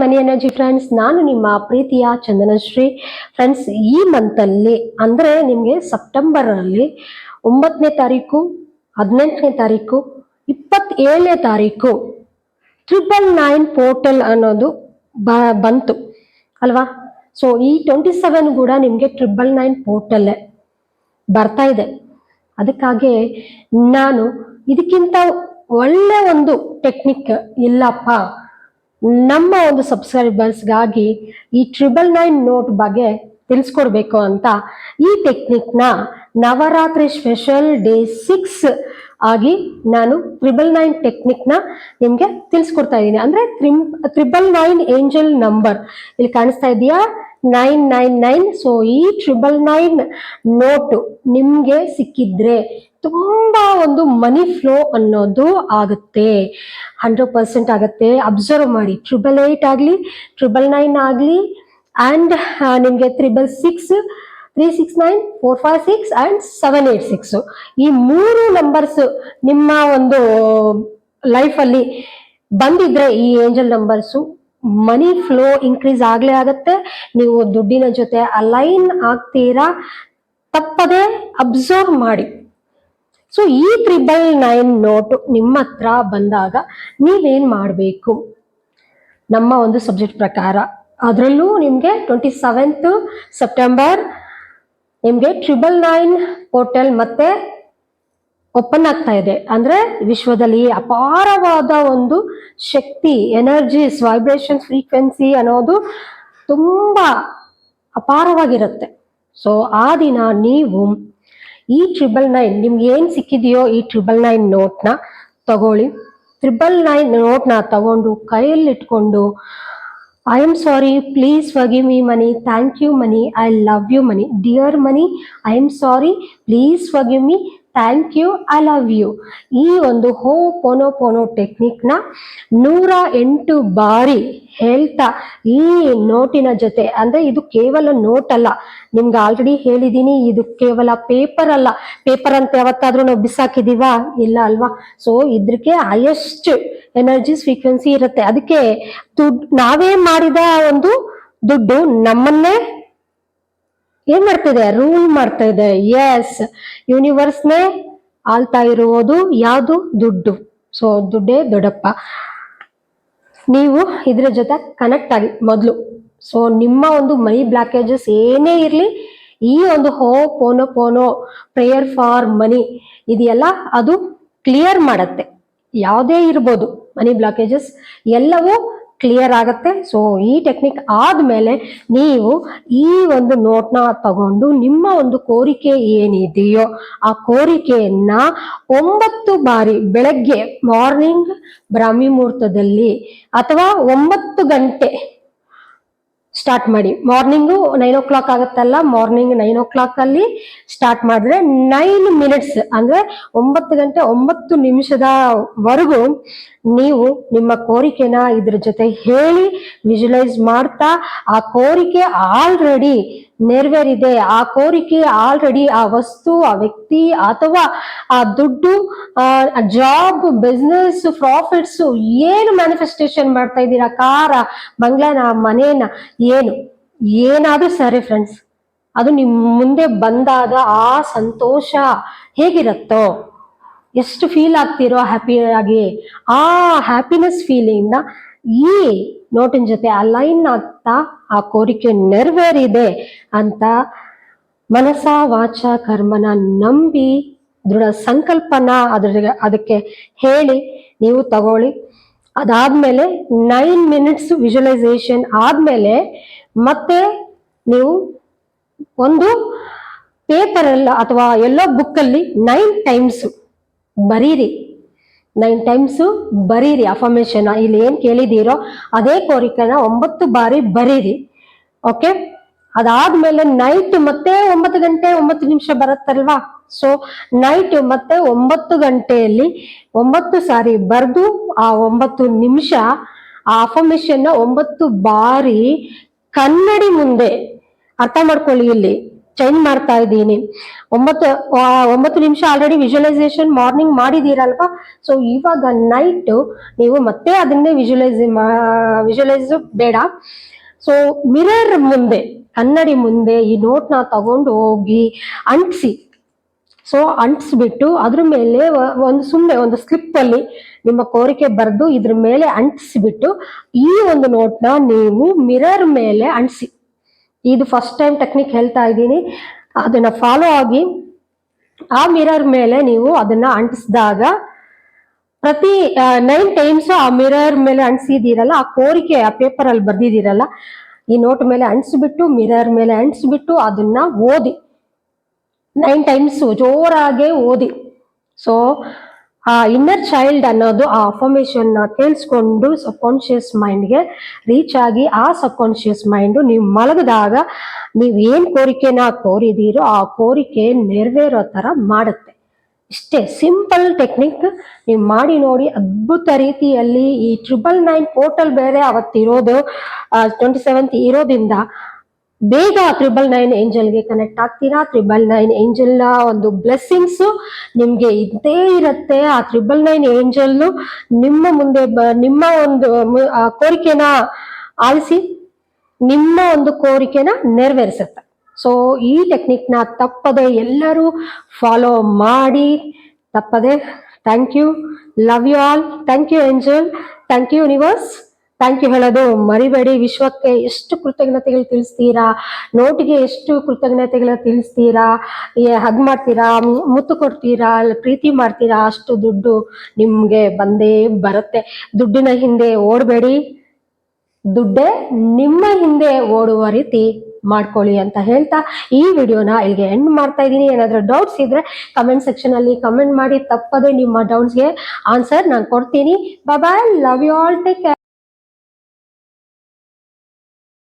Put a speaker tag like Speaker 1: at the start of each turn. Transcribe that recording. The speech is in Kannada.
Speaker 1: ಮನಿ ಎನರ್ಜಿ ಫ್ರೆಂಡ್ಸ್, ನಾನು ನಿಮ್ಮ ಪ್ರೀತಿಯ ಚಂದನಶ್ರೀ. ಫ್ರೆಂಡ್ಸ್, ಈ ಮಂತಲ್ಲಿ ಅಂದ್ರೆ ನಿಮಗೆ ಸೆಪ್ಟೆಂಬರ್ ಅಲ್ಲಿ ಒಂಬತ್ತನೇ ತಾರೀಕು, ಹದಿನೆಂಟನೇ ತಾರೀಕು, ಇಪ್ಪತ್ತೇಳನೇ ತಾರೀಕು ಟ್ರಿಪಲ್ ನೈನ್ ಪೋರ್ಟಲ್ ಅನ್ನೋದು ಬ, ಬಂತು ಅಲ್ವಾ? ಸೊ ಈ ಟ್ವೆಂಟಿ ಸೆವೆನ್ ಕೂಡ ನಿಮಗೆ ಟ್ರಿಬಲ್ ನೈನ್ ಪೋರ್ಟಲ್ಲೇ ಬರ್ತಾ ಇದೆ. ಅದಕ್ಕಾಗಿ ನಾನು ಇದಕ್ಕಿಂತ ಒಳ್ಳೆ ಒಂದು ಟೆಕ್ನಿಕ್ ಇಲ್ಲಪ್ಪ. ನಮ್ಮ ಒಂದು ಸಬ್ಸ್ಕ್ರೈಬರ್ಸ್ಗಾಗಿ ಈ ಟ್ರಿಬಲ್ ನೈನ್ ನೋಟ್ ಬಗ್ಗೆ ತಿಳಿಸ್ಕೊಡ್ಬೇಕು ಅಂತ ಈ ಟೆಕ್ನಿಕ್ನ ನವರಾತ್ರಿ ಸ್ಪೆಷಲ್ ಡೇ ಸಿಕ್ಸ್ ಆಗಿ ನಾನು ತ್ರಿಬಲ್ ನೈನ್ ಟೆಕ್ನಿಕ್ನ ನಿಮಗೆ ತಿಳಿಸ್ಕೊಡ್ತಾ ಇದ್ದೀನಿ. ಅಂದ್ರೆ ತ್ರಿಬಲ್ ನೈನ್ ಏಂಜಲ್ ನಂಬರ್ ಇಲ್ಲಿ ಕಾಣಿಸ್ತಾ ಇದೆಯಾ? Nine nine nine. ಸೊ ಈ ಟ್ರಿಬಲ್ ನೈನ್ ನೋಟು ನಿಮಗೆ ಸಿಕ್ಕಿದ್ರೆ ತುಂಬಾ ಒಂದು ಮನಿ ಫ್ಲೋ ಅನ್ನೋದು ಆಗುತ್ತೆ. ಹಂಡ್ರೆಡ್ ಪರ್ಸೆಂಟ್ ಆಗುತ್ತೆ. ಅಬ್ಸರ್ವ್ ಮಾಡಿ. ಟ್ರಿಬಲ್ ಏಟ್ ಆಗಲಿ ಟ್ರಿಬಲ್ ನೈನ್ ಆಗಲಿ ಆ್ಯಂಡ್ ನಿಮಗೆ triple six three six nine four five six and seven eight six ಈ ಮೂರು ನಂಬರ್ಸ್ ನಿಮ್ಮ ಒಂದು ಲೈಫಲ್ಲಿ ಬಂದಿದ್ರೆ ಈ angel numbers money flow increase ಆಗ್ಲೇ ಆಗತ್ತೆ. ನೀವು ದುಡ್ಡಿನ ಜೊತೆ ಅಲೈನ್ ಆಗ್ತೀರಾ? ತಪ್ಪದೆ ಅಬ್ಸರ್ವ್ ಮಾಡಿ. ಸೊ ಈ ತ್ರಿಬಲ್ ನೈನ್ ನೋಟ್ ನಿಮ್ಮ ಹತ್ರ ಬಂದಾಗ ನೀವೇನ್ ಮಾಡಬೇಕು? ನಮ್ಮ ಒಂದು ಸಬ್ಜೆಕ್ಟ್ ಪ್ರಕಾರ. ಅದರಲ್ಲೂ ನಿಮಗೆ ಟ್ವೆಂಟಿ ಸೆವೆಂತ್ ಸೆಪ್ಟೆಂಬರ್ ನಿಮಗೆ ಟ್ರಿಬಲ್ ನೈನ್ ಪೋರ್ಟಲ್ ಮತ್ತೆ ಓಪನ್ ಆಗ್ತಾ ಇದೆ. ಅಂದ್ರೆ ವಿಶ್ವದಲ್ಲಿ ಅಪಾರವಾದ ಒಂದು ಶಕ್ತಿ ಎನರ್ಜೀಸ್ ವೈಬ್ರೇಷನ್ ಫ್ರೀಕ್ವೆನ್ಸಿ ಅನ್ನೋದು ತುಂಬಾ ಅಪಾರವಾಗಿರುತ್ತೆ. ಸೊ ಆ ದಿನ ನೀವು ಈ ಟ್ರಿಬಲ್ ನೈನ್ ನಿಮ್ಗೆ ಏನ್ ಸಿಕ್ಕಿದೆಯೋ ಈ ಟ್ರಿಬಲ್ ನೈನ್ ನೋಟ್ನ ತಗೊಳ್ಳಿ. ಟ್ರಿಬಲ್ ನೈನ್ ನೋಟ್ನ ತಗೊಂಡು ಕೈಯಲ್ಲಿಟ್ಕೊಂಡು I am sorry please forgive me money thank you money I love you money dear money I am sorry please forgive me thank you, I love you. ಈ ಒಂದು ಹೋ ಪೊನೋ ಪೊನೋ ಟೆಕ್ನಿಕ್ನ ನೂರ ಎಂಟು ಬಾರಿ ಹೇಳ್ತಾ ಈ ನೋಟಿನ ಜೊತೆ, ಅಂದ್ರೆ ಇದು ಕೇವಲ ನೋಟ್ ಅಲ್ಲ ನಿಮ್ಗೆ ಆಲ್ರೆಡಿ ಹೇಳಿದ್ದೀನಿ ಇದು ಕೇವಲ ಪೇಪರ್ ಅಲ್ಲ. ಪೇಪರ್ ಅಂತ ಯಾವತ್ತಾದ್ರೂ ನಾವು ಬಿಸಾಕಿದೀವಾ? ಇಲ್ಲ ಅಲ್ವಾ? ಸೊ ಇದ್ರಕ್ಕೆ ಹೈಯೆಸ್ಟ್ ಎನರ್ಜಿ ಫ್ರೀಕ್ವೆನ್ಸಿ ಇರುತ್ತೆ. ಅದಕ್ಕೆ ದುಡ್ಡು ನಾವೇ ಮಾಡಿದ ಒಂದು ದುಡ್ಡು ನಮ್ಮನ್ನೇ ಏನ್ ಮಾಡ್ತಿದೆ? ರೂಲ್ ಮಾಡ್ತಾ ಇದೆ ಎಸ್ ಯೂನಿವರ್ಸ್ನೇ ಆಳ್ತಾ ಇರುವುದು ಯಾವುದು? ದುಡ್ಡು. ಸೊ ದುಡ್ಡೇ ದೊಡ್ಡಪ್ಪ. ನೀವು ಇದ್ರ ಜೊತೆ ಕನೆಕ್ಟ್ ಆಗಿ ಮೊದಲು. ಸೊ ನಿಮ್ಮ ಒಂದು ಮನಿ ಬ್ಲಾಕೇಜಸ್ ಏನೇ ಇರಲಿ, ಈ ಒಂದು ಹೋ, ಪೋನೋ ಪೋನೋ ಪ್ರೇಯರ್ ಫಾರ್ ಮನಿ ಇದೆಯಲ್ಲ ಅದು ಕ್ಲಿಯರ್ ಮಾಡತ್ತೆ. ಯಾವುದೇ ಇರ್ಬೋದು. ಮನಿ ಬ್ಲಾಕೇಜಸ್ ಎಲ್ಲವೂ ಕ್ಲಿಯರ್ ಆಗುತ್ತೆ. ಸೊ ಈ ಟೆಕ್ನಿಕ್ ಆದ್ಮೇಲೆ ನೀವು ಈ ಒಂದು ನೋಟ್ನ ತಗೊಂಡು ನಿಮ್ಮ ಒಂದು ಕೋರಿಕೆ ಏನಿದೆಯೋ ಆ ಕೋರಿಕೆಯನ್ನ ಒಂಬತ್ತು ಬಾರಿ ಬೆಳಗ್ಗೆ ಮಾರ್ನಿಂಗ್ ಬ್ರಾಹ್ಮಿ ಮುಹೂರ್ತದಲ್ಲಿ ಅಥವಾ ಒಂಬತ್ತು ಗಂಟೆ ಸ್ಟಾರ್ಟ್ ಮಾಡಿ. ಮಾರ್ನಿಂಗು ನೈನ್ ಓ ಕ್ಲಾಕ್ ಆಗುತ್ತಲ್ಲ ಮಾರ್ನಿಂಗ್ ನೈನ್ ಓ ಕ್ಲಾಕ್ ಅಲ್ಲಿ ಸ್ಟಾರ್ಟ್ ಮಾಡಿದ್ರೆ ನೈನ್ ಮಿನಿಟ್ಸ್ ಅಂದ್ರೆ ಒಂಬತ್ತು ಗಂಟೆ ಒಂಬತ್ತು ನಿಮಿಷದವರೆಗೂ ನೀವು ನಿಮ್ಮ ಕೋರಿಕೆನ ಇದ್ರ ಜೊತೆ ಹೇಳಿ ವಿಜುಲೈಸ್ ಮಾಡ್ತಾ, ಆ ಕೋರಿಕೆ ಆಲ್ರೆಡಿ ನೆರವೇರಿದೆ. ಆ ಕೋರಿಕೆ ಆಲ್ರೆಡಿ ಆ ವಸ್ತು, ಆ ವ್ಯಕ್ತಿ ಅಥವಾ ಆ ದುಡ್ಡು ಜಾಬ್ ಬಿಸ್ನೆಸ್ ಪ್ರಾಫಿಟ್ಸ್ ಏನು ಮ್ಯಾನಿಫೆಸ್ಟೇಷನ್ ಮಾಡ್ತಾ ಇದ್ದೀರಾ? ಕಾರ, ಬಂಗ್ಲಾನ, ಮನೇನ, ಏನು? ಏನಾದ್ರೂ ಸರಿ ಫ್ರೆಂಡ್ಸ್ ಅದು ನಿಮ್ ಮುಂದೆ ಬಂದಾಗ ಆ ಸಂತೋಷ ಹೇಗಿರುತ್ತೋ? ಎಷ್ಟು ಫೀಲ್ ಆಗ್ತಿರೋ ಹ್ಯಾಪಿಯಾಗಿ ಆ ಹ್ಯಾಪಿನೆಸ್ ಫೀಲಿಂಗ್ನ ಈ ನೋಟಿನ ಜೊತೆ ಅಲೈನ್ ಆಗ್ತಾ ಆ ಕೋರಿಕೆ ನೆರವೇರಿದೆ ಅಂತ ಮನಸ ವಾಚ ಕರ್ಮನ ನಂಬಿ ದೃಢ ಸಂಕಲ್ಪನ ಅದ್ರ ಅದಕ್ಕೆ ಹೇಳಿ, ನೀವು ತಗೊಳ್ಳಿ. ಅದಾದ್ಮೇಲೆ ನೈನ್ ಮಿನಿಟ್ಸ್ ವಿಜುವಲೈಸೇಷನ್ ಆದ್ಮೇಲೆ ಮತ್ತೆ ನೀವು ಒಂದು ಪೇಪರ್ ಅಥವಾ ಎಲ್ಲೋ ಬುಕ್ಕಲ್ಲಿ ನೈನ್ ಟೈಮ್ಸ್ ಬರೀರಿ. ನೈನ್ ಟೈಮ್ಸು ಬರೀರಿ. ಅಫರ್ಮೇಶನ್ ಇಲ್ಲಿ ಏನು ಕೇಳಿದ್ದೀರೋ ಅದೇ ಕೋರಿಕೆನ ಒಂಬತ್ತು ಬಾರಿ ಬರೀರಿ. ಓಕೆ ಅದಾದ್ಮೇಲೆ ನೈಟ್ ಮತ್ತೆ ಒಂಬತ್ತು ಗಂಟೆ, ಒಂಬತ್ತು ನಿಮಿಷ ಬರುತ್ತಲ್ವಾ? ಸೊ ನೈಟ್ ಮತ್ತೆ ಒಂಬತ್ತು ಗಂಟೆಯಲ್ಲಿ ಒಂಬತ್ತು ಸಾರಿ ಬರೆದು ಆ ಒಂಬತ್ತು ನಿಮಿಷ ಆ ಅಫರ್ಮೇಶನ್ ಒಂಬತ್ತು ಬಾರಿ ಕನ್ನಡಿ ಮುಂದೆ. ಅರ್ಥ ಮಾಡ್ಕೊಳ್ಳಿ ಇಲ್ಲಿ. ಚೇಂಜ್ ಮಾಡ್ತಾ ಇದ್ದೀನಿ. ಒಂಬತ್ತು ಒಂಬತ್ತು ನಿಮಿಷ ಆಲ್ರೆಡಿ ವಿಜುವಲೈಸೇಷನ್ ಮಾರ್ನಿಂಗ್ ಮಾಡಿದೀರಲ್ವ ಸೊ ಇವಾಗ ನೈಟ್ ನೀವು ಮತ್ತೆ ಅದನ್ನೇ ವಿಜುವಲೈಸ್ ವಿಜುವಲೈಸ್ ಬೇಡ. ಸೊ ಮಿರರ್ ಮುಂದೆ, ಕನ್ನಡಿ ಮುಂದೆ ಈ ನೋಟ್ನ ತಗೊಂಡು ಹೋಗಿ ಅಂಟಿಸಿ. ಸೊ ಅಂಟಿಸ್ಬಿಟ್ಟು ಅದ್ರ ಮೇಲೆ ಒಂದು ಸುಮ್ಮನೆ ಒಂದು ಸ್ಲಿಪ್ ಅಲ್ಲಿ ನಿಮ್ಮ ಕೋರಿಕೆ ಬರೆದು ಇದ್ರ ಮೇಲೆ ಅಂಟಿಸ್ಬಿಟ್ಟು ಈ ಒಂದು ನೋಟ್ನ ನೀವು ಮಿರರ್ ಮೇಲೆ ಅಂಟಿಸಿ. ಇದು ಫಸ್ಟ್ ಟೈಮ್ ಟೆಕ್ನಿಕ್ ಹೇಳ್ತಾ ಇದ್ದೀನಿ. ಅದನ್ನ ಫಾಲೋ ಆಗಿ ಆ ಮಿರರ್ ಮೇಲೆ ನೀವು ಅದನ್ನ ಅಂಟಿಸಿದಾಗ ಪ್ರತಿ ನೈನ್ ಟೈಮ್ಸ್ ಆ ಮಿರರ್ ಮೇಲೆ ಅಂಟಿಸಿದಿರಲ್ಲ ಆ ಕೋರಿಕೆ, ಆ ಪೇಪರ್ ಅಲ್ಲಿ ಬರ್ದಿದ್ದೀರಲ್ಲ, ಈ ನೋಟ್ ಮೇಲೆ ಅಂಟಿಸ್ಬಿಟ್ಟು ಮಿರರ್ ಮೇಲೆ ಅಂಟಿಸ್ಬಿಟ್ಟು ಅದನ್ನ ಓದಿ. ನೈನ್ ಟೈಮ್ಸ್ ಜೋರಾಗೆ ಓದಿ. ಸೊ ಆ ಇನ್ನರ್ ಚೈಲ್ಡ್ ಅನ್ನೋದು ಆ ಅಫರ್ಮೇಶನ್ನ ಕೇಳಿಸ್ಕೊಂಡು ಮೈಂಡ್ ಮೈಂಡ್ಗೆ ರೀಚ್ ಆಗಿ ಆ ಸಬ್ಕಾನ್ಶಿಯಸ್ ಮೈಂಡ್ ನೀವು ಮಲಗದಾಗ ನೀವು ಏನ್ ಕೋರಿಕೆನ ಕೋರಿದೀರೋ ಆ ಕೋರಿಕೆ ನೆರವೇರೋ ತರ ಮಾಡುತ್ತೆ. ಇಷ್ಟೇ ಸಿಂಪಲ್ ಟೆಕ್ನಿಕ್ ನೀವು ಮಾಡಿ ನೋಡಿ ಅದ್ಭುತ ರೀತಿಯಲ್ಲಿ ಈ ಟ್ರಿಬಲ್ ನೈನ್ ಪೋರ್ಟಲ್ ಬೇರೆ ಅವತ್ತಿರೋದು ಟ್ವೆಂಟಿ ಸೆವೆಂತ್ ಇರೋದ್ರಿಂದ ಬೇಗ ತ್ರಿಬಲ್ ನೈನ್ ಏಂಜಲ್ಗೆ ಕನೆಕ್ಟ್ ಆಗ್ತೀರಾ? ತ್ರಿಬಲ್ ನೈನ್ ಏಂಜಲ್ ಒಂದು ಬ್ಲೆಸ್ಸಿಂಗ್ಸ್ ನಿಮಗೆ ಇದ್ದೇ ಇರುತ್ತೆ. ಆ ತ್ರಿಬಲ್ ನೈನ್ ಏಂಜಲ್ ನಿಮ್ಮ ಮುಂದೆ ನಿಮ್ಮ ಒಂದು ಕೋರಿಕೆನ ಆಲಿಸಿ ನಿಮ್ಮ ಒಂದು ಕೋರಿಕೆನ ನೆರವೇರಿಸುತ್ತೆ. ಸೊ ಈ ಟೆಕ್ನಿಕ್ನ ತಪ್ಪದೆ ಎಲ್ಲರೂ ಫಾಲೋ ಮಾಡಿ, ತಪ್ಪದೆ. Thank you love you all thank you angel thank you universe thank you ಹೇಳೋದು ಮರಿಬೇಡಿ. ವಿಶ್ವಕ್ಕೆ ಎಷ್ಟು ಕೃತಜ್ಞತೆಗಳು ತಿಳಿಸ್ತೀರಾ? ನೋಟಿಗೆ ಎಷ್ಟು ಕೃತಜ್ಞತೆಗಳು ತಿಳಿಸ್ತೀರಾ? ಹಗ್ ಮಾಡ್ತೀರಾ? ಮುತ್ತು ಕೊಡ್ತೀರಾ? ಪ್ರೀತಿ ಮಾಡ್ತೀರಾ? ಅಷ್ಟು ದುಡ್ಡು ನಿಮ್ಗೆ ಬಂದೇ ಬರುತ್ತೆ. ದುಡ್ಡಿನ ಹಿಂದೆ ಓಡಬೇಡಿ. ದುಡ್ಡೇ ನಿಮ್ಮ ಹಿಂದೆ ಓಡುವ ರೀತಿ ಮಾಡ್ಕೊಳ್ಳಿ ಅಂತ ಹೇಳ್ತಾ ಈ ವಿಡಿಯೋನ ಇಲ್ಲಿಗೆ ಎಂಡ್ ಮಾಡ್ತಾ ಇದ್ದೀನಿ. ಏನಾದರೂ ಡೌಟ್ಸ್ ಇದ್ರೆ ಕಮೆಂಟ್ ಸೆಕ್ಷನ್ ಅಲ್ಲಿ ಕಮೆಂಟ್ ಮಾಡಿ. ತಪ್ಪದೆ ನಿಮ್ಮ ಡೌಟ್ಸ್ಗೆ ಆನ್ಸರ್ ನಾನು ಕೊಡ್ತೀನಿ. Bye love you all take care